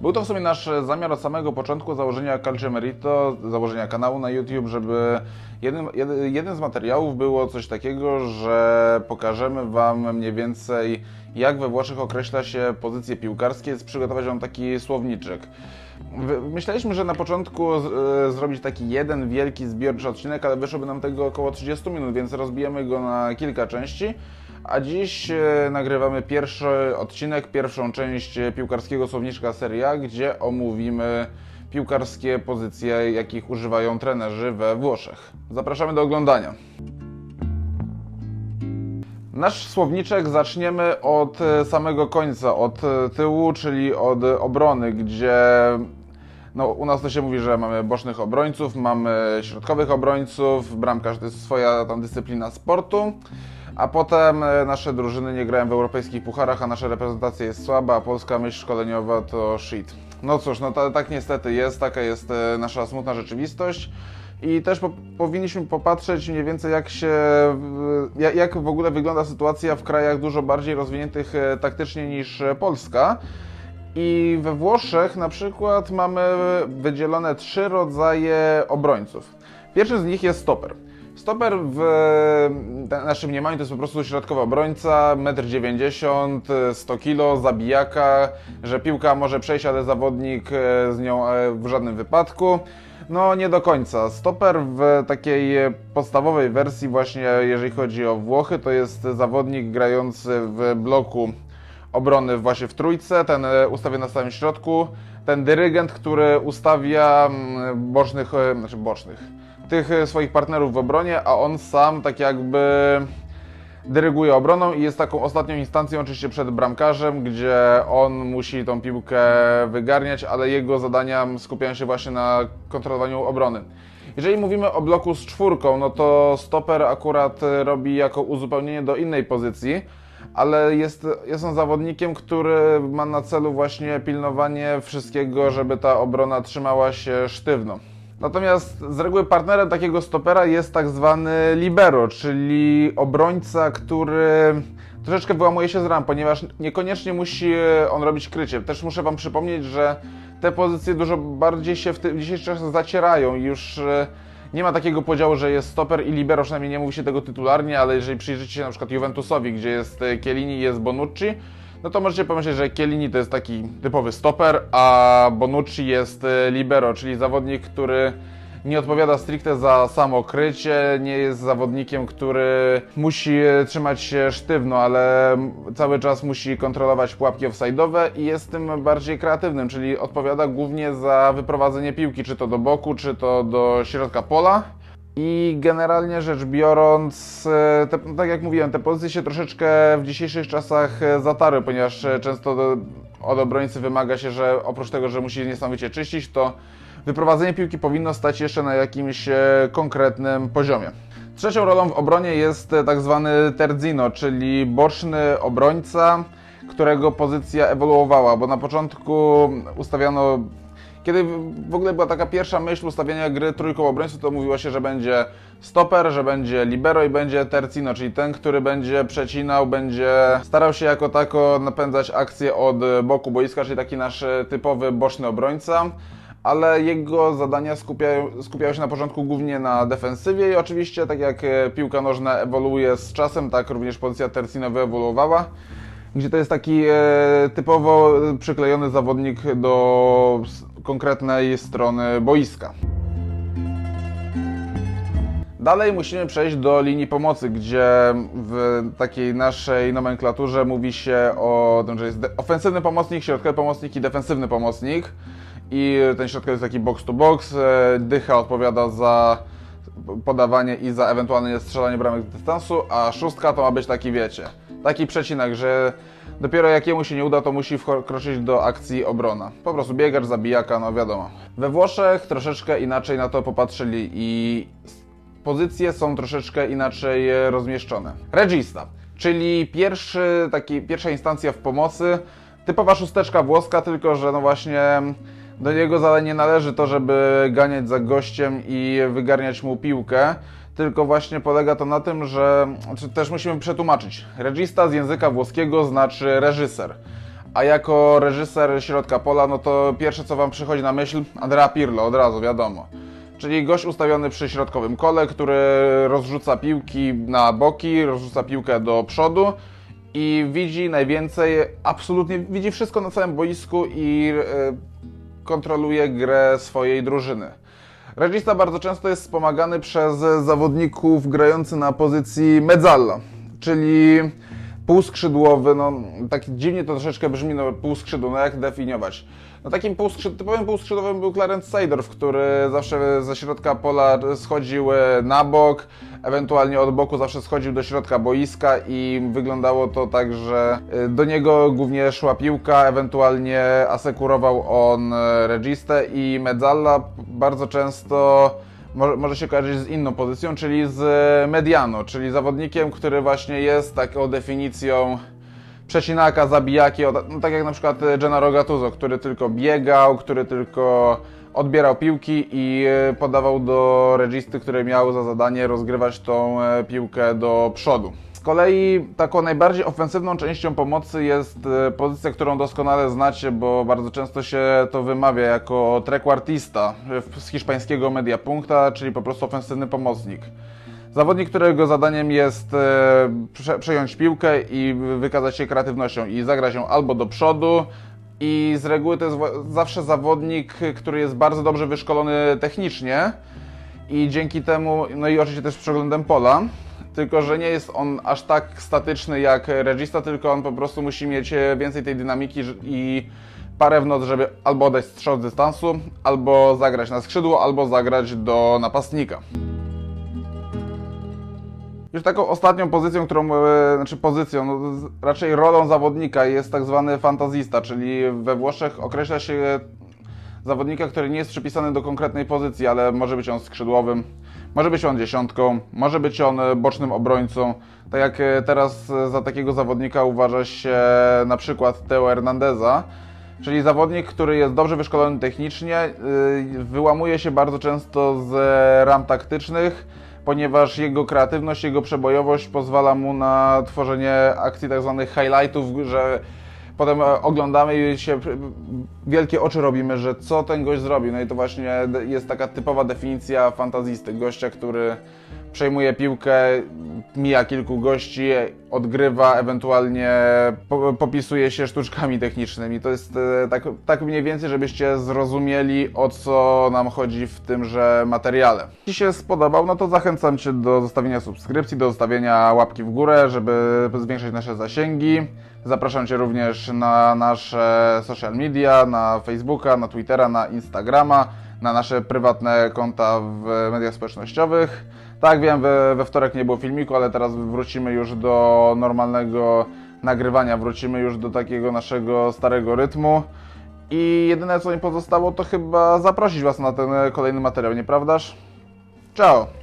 Był to w sumie nasz zamiar od samego początku założenia Calcio Merito, założenia kanału na YouTube, żeby jednym, jedy- jednym z materiałów było coś takiego, że pokażemy Wam mniej więcej jak we Włoszech określa się pozycje piłkarskie, przygotować Wam taki słowniczek. Myśleliśmy, że na początku e, zrobić taki jeden wielki zbiorczy odcinek, ale wyszłoby nam tego około 30 minut, więc rozbijemy go na kilka części. A dziś e, nagrywamy pierwszy odcinek, pierwszą część piłkarskiego słowniczka Serie A, gdzie omówimy piłkarskie pozycje, jakich używają trenerzy we Włoszech. Zapraszamy do oglądania. Nasz słowniczek zaczniemy od e, samego końca, od e, tyłu, czyli od e, obrony, gdzie no, u nas to się mówi, że mamy bocznych obrońców, mamy środkowych obrońców, bramkarz to jest swoja tam dyscyplina sportu, a potem nasze drużyny nie grają w europejskich pucharach, a nasza reprezentacja jest słaba, a polska myśl szkoleniowa to shit. No cóż, no tak niestety jest, taka jest nasza smutna rzeczywistość. I też po, powinniśmy popatrzeć mniej więcej jak się, jak w ogóle wygląda sytuacja w krajach dużo bardziej rozwiniętych e, taktycznie niż e, Polska. I we Włoszech na przykład mamy wydzielone trzy rodzaje obrońców. Pierwszy z nich jest stoper. Stoper w e, naszym mniemaniu to jest po prostu środkowy obrońca, 1,90 m, 100 kg, zabijaka, że piłka może przejść, ale zawodnik e, z nią e, w żadnym wypadku. No nie do końca. Stoper w takiej podstawowej wersji właśnie jeżeli chodzi o Włochy, to jest zawodnik grający w bloku obrony właśnie w trójce, ten ustawia na samym środku, ten dyrygent, który ustawia mm, bocznych, znaczy bocznych, tych e, swoich partnerów w obronie, a on sam tak jakby dyryguje obroną i jest taką ostatnią instancją oczywiście przed bramkarzem, gdzie on musi tą piłkę wygarniać, ale jego zadania skupiają się właśnie na kontrolowaniu obrony. Jeżeli mówimy o bloku z czwórką, no to stoper akurat robi jako uzupełnienie do innej pozycji, ale jest, jest on zawodnikiem, który ma na celu właśnie pilnowanie wszystkiego, żeby ta obrona trzymała się sztywno. Natomiast z reguły partnerem takiego stopera jest tak zwany libero, czyli obrońca, który troszeczkę wyłamuje się z ram, ponieważ niekoniecznie musi on robić krycie. Też muszę Wam przypomnieć, że te pozycje dużo bardziej się w tym dzisiejszych czasach zacierają już e, nie ma takiego podziału, że jest stoper i libero, przynajmniej nie mówi się tego tytularnie, ale jeżeli przyjrzycie się na przykład Juventusowi, gdzie jest e, Chiellini i jest Bonucci, no to możecie pomyśleć, że Chiellini to jest taki typowy stoper, a Bonucci jest e, libero, czyli zawodnik, który nie odpowiada stricte za samo krycie, nie jest zawodnikiem, który musi e, trzymać się sztywno, ale cały czas musi kontrolować pułapki offside'owe i jest tym bardziej kreatywnym, czyli odpowiada głównie za wyprowadzenie piłki, czy to do boku, czy to do środka pola. I generalnie rzecz biorąc, e, te, tak jak mówiłem, te pozycje się troszeczkę w dzisiejszych czasach e, zatarły, ponieważ e, często do, od obrońcy wymaga się, że oprócz tego, że musi niesamowicie czyścić, to wyprowadzenie piłki powinno stać jeszcze na jakimś konkretnym poziomie. Trzecią rolą w obronie jest tak zwany terzino, czyli boczny obrońca, którego pozycja ewoluowała, bo na początku ustawiano kiedy w ogóle była taka pierwsza myśl ustawiania gry trójką obrońców, to mówiło się, że będzie stoper, że będzie libero i będzie tercino, czyli ten, który będzie przecinał, będzie starał się jako tako napędzać akcję od boku boiska, czyli taki nasz typowy boczny obrońca. Ale jego zadania skupiają, skupiają się na początku głównie na defensywie i oczywiście tak jak piłka nożna ewoluuje z czasem, tak również pozycja tercino wyewoluowała gdzie to jest taki e, typowo przyklejony zawodnik do konkretnej strony boiska. Dalej musimy przejść do linii pomocy, gdzie w takiej naszej nomenklaturze mówi się o tym, że jest ofensywny pomocnik, środkowy pomocnik i defensywny pomocnik. I ten środkowy jest taki box to box. e, Dycha odpowiada za podawanie i za ewentualne strzelanie bramek z dystansu, a szóstka to ma być taki, wiecie, taki przecinak, że dopiero jak jemu się nie uda, to musi wkroczyć do akcji obrona. Po prostu biegacz, zabijaka, no wiadomo. We Włoszech troszeczkę inaczej na to popatrzyli i pozycje są troszeczkę inaczej e, rozmieszczone. Regista, czyli pierwszy, taki, pierwsza instancja w pomocy, typowa szósteczka włoska, tylko że no właśnie do jego zadań nie należy to, żeby ganiać za gościem i wygarniać mu piłkę, tylko właśnie polega to na tym, że czy też musimy przetłumaczyć. Regista z języka włoskiego znaczy reżyser. A jako reżyser środka pola, no to pierwsze co wam przychodzi na myśl, Andrea Pirlo, od razu wiadomo. Czyli gość ustawiony przy środkowym kole, który rozrzuca piłki na boki, rozrzuca piłkę do przodu i widzi najwięcej, absolutnie widzi wszystko na całym boisku i e, kontroluje grę swojej drużyny. Regista bardzo często jest wspomagany przez zawodników grający na pozycji mezzala, czyli półskrzydłowy, no tak dziwnie to troszeczkę brzmi, no półskrzydło, no jak definiować? No takim półskrzyd- typowym półskrzydłowym był Clarence Seedorf, który zawsze ze środka pola schodził e, na bok, ewentualnie od boku zawsze schodził do środka boiska i wyglądało to tak, że e, do niego głównie szła piłka, ewentualnie asekurował on e, registę i Mezzala bardzo często może, może się kojarzyć z inną pozycją, czyli z mediano, czyli zawodnikiem, który właśnie jest taką definicją przecinaka, zabijaki, no tak jak na przykład Gennaro Gattuso, który tylko biegał, który tylko odbierał piłki i e, podawał do registy, który miał za zadanie rozgrywać tą e, piłkę do przodu. Z kolei taką najbardziej ofensywną częścią pomocy jest e, pozycja, którą doskonale znacie, bo bardzo często się to wymawia jako trequartista z hiszpańskiego media punkta, czyli po prostu ofensywny pomocnik. Zawodnik, którego zadaniem jest e, prze, przejąć piłkę i wykazać się kreatywnością i zagrać ją albo do przodu i z reguły to jest zawsze zawodnik, który jest bardzo dobrze wyszkolony technicznie i dzięki temu, no i oczywiście też przeglądem pola, tylko że nie jest on aż tak statyczny jak regista, tylko on po prostu musi mieć e, więcej tej dynamiki i parę w noc, żeby albo oddać strzał z dystansu, albo zagrać na skrzydło, albo zagrać do napastnika. Już taką ostatnią pozycją, którą, e, znaczy pozycją, no, raczej rolą zawodnika jest tak zwany fantazista, czyli we Włoszech określa się zawodnika, który nie jest przypisany do konkretnej pozycji, ale może być on skrzydłowym, może być on dziesiątką, może być on e, bocznym obrońcą. Tak jak e, teraz e, za takiego zawodnika uważa się na przykład Teo Hernandeza, czyli zawodnik, który jest dobrze wyszkolony technicznie, wyłamuje się bardzo często z ram taktycznych, ponieważ jego kreatywność, jego przebojowość pozwala mu na tworzenie akcji tak zwanych highlightów, że potem e, oglądamy i się wielkie oczy robimy, że co ten gość zrobił. No i to właśnie jest taka typowa definicja fantazisty, gościa, który przejmuje piłkę, mija kilku gości, odgrywa, ewentualnie po, popisuje się sztuczkami technicznymi. To jest e, tak, tak mniej więcej, żebyście zrozumieli o co nam chodzi w tymże materiale. Jeśli się spodobał, no to zachęcam Cię do zostawienia subskrypcji, do zostawienia łapki w górę, żeby zwiększyć nasze zasięgi. Zapraszam Cię również na nasze social media, na Facebooka, na Twittera, na Instagrama, na nasze prywatne konta w mediach społecznościowych. Tak, wiem, we, we wtorek nie było filmiku, ale teraz wrócimy już do normalnego nagrywania, wrócimy już do takiego naszego starego rytmu. I jedyne co mi pozostało to chyba zaprosić Was na ten kolejny materiał, nieprawdaż? Ciao!